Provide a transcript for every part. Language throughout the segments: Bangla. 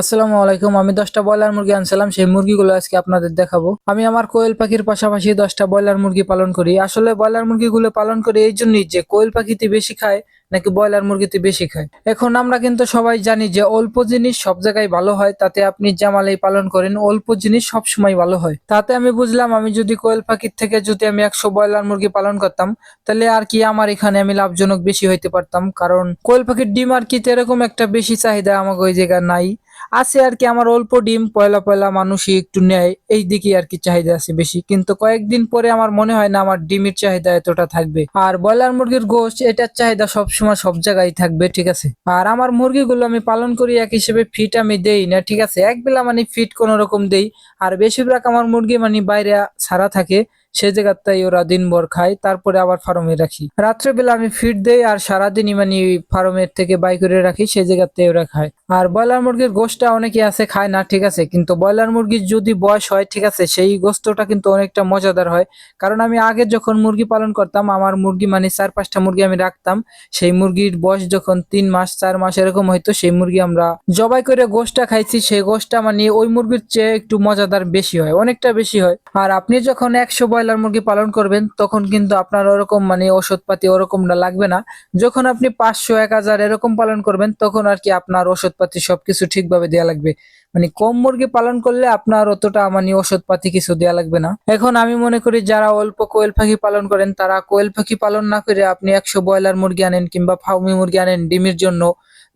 আসসালামু আলাইকুম, আমি দশটা ব্রয়লার মুরগি আনছিলাম, সেই মুরগিগুলো আজকে আপনাদের দেখাবো। আমি আমার কোয়েল পাখির পাশাপাশি দশটা ব্রয়লার মুরগি পালন করি। আসলে ব্রয়লার মুরগিগুলো পালন করি এই জন্যই যে কোয়েল পাখিতে বেশি খায় নাকি ব্রয়লার মুরগিতে বেশি খায়। এখন আমরা কিন্তু সবাই জানি যে অল্প জিনিস সব জায়গায় ভালো হয়, তাতে আপনি জামালেই পালন করেন, অল্প জিনিস সব সময় ভালো হয়। তাতে আমি বুঝলাম, আমি যদি কোয়েল পাখির থেকে যদি আমি একশো ব্রয়লার মুরগি পালন করতাম, তাহলে আর কি আমার এখানে আমি লাভজনক বেশি হইতে পারতাম। কারণ কোয়েল পাখির ডিম আর কি এরকম একটা বেশি চাহিদা আমাকে ওই জায়গায় নাই। আছে আর কি, আমার অল্প ডিম, পয়লা পয়লা মানুষই একটু নেয়, এই দিকে আর কি চাহিদা আছে বেশি। কিন্তু কয়েকদিন পরে আমার মনে হয় না আমার ডিমের চাহিদা এতটা থাকবে। আর ব্রয়লার মুরগির গোশত এটার চাহিদা সবসময় সব জায়গায় থাকবে, ঠিক আছে? আর আমার মুরগিগুলো আমি পালন করি এক হিসেবে ফিট আমি দেই না, ঠিক আছে? এক বেলা মানে ফিট কোনো রকম দেই। আর বেশিরভাগ আমার মুরগি মানে বাইরে ছাড়া থাকে সে জায়গাটাই ওরা দিনভর খায়, তারপরে আবার ফার্মে রাখি। রাত্রেবেলা আমি ফিট দেই আর সারাদিনই মানে ফার্মের থেকে বাই করে রাখি সেই জায়গাতে ওরা খায়। আর ব্রয়লার মুরগির গোশতটা অনেকে আছে, খায় না, ঠিক আছে, কিন্তু ব্রয়লার মুরগির যদি বয়স হয়, ঠিক আছে, সেই গোস্তটা কিন্তু অনেকটা মজাদার হয়। কারণ আমি আগে যখন মুরগি পালন করতাম, আমার মুরগি মানে চার পাঁচটা মুরগি আমি রাখতাম, সেই মুরগির বয়স যখন তিন মাস, চার মাস এরকম হয়তো সেই মুরগি আমরা জবাই করে গোশতটা খাইছি, সেই গোশতটা মানে ওই মুরগির চেয়ে একটু মজাদার বেশি হয়, অনেকটা বেশি হয়। আর আপনি যখন একশো ব্রয়লার মুরগি পালন করবেন, তখন কিন্তু আপনার ওরকম মানে ওষুধপাতি ওরকমটা লাগবে না। যখন আপনি পাঁচশো, এক হাজার এরকম পালন করবেন, তখন আর কি আপনার ওষুধপাতি সবকিছু ঠিকভাবে দেওয়া লাগবে। মানে কম মুরগি পালন করলে আপনার অতটা মানে ওষুধ পাতি কিছু দেওয়া লাগবে না। এখন আমি মনে করি যারা অল্প কোয়েল পাখি পালন করেন, তারা কোয়েল পাখি পালন না করে আপনি একশো ব্রয়লার মুরগি আনেন কিংবা ফাউমি মুরগি আনেন, ডিমের জন্য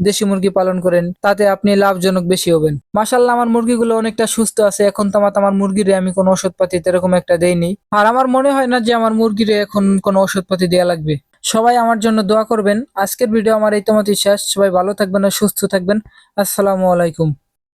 দেশি মুরগি পালন করেন, তাতে আপনি লাভজনক বেশি হবেন। মাসাল্লাহ আমার মুরগিগুলো অনেকটা সুস্থ আছে। এখন তো আমার আমার মুরগিরে আমি কোনো ওষুধপাতি এরকম একটা দেইনি। আর আমার মনে হয় না যে আমার মুরগিরে এখন কোনো ওষুধপাতি দেওয়া লাগবে। সবাই আমার জন্য দোয়া করবেন। আজকের ভিডিও আমার এই তোমার শেষ। সবাই ভালো থাকবেন আর সুস্থ থাকবেন। আসসালামু আলাইকুম।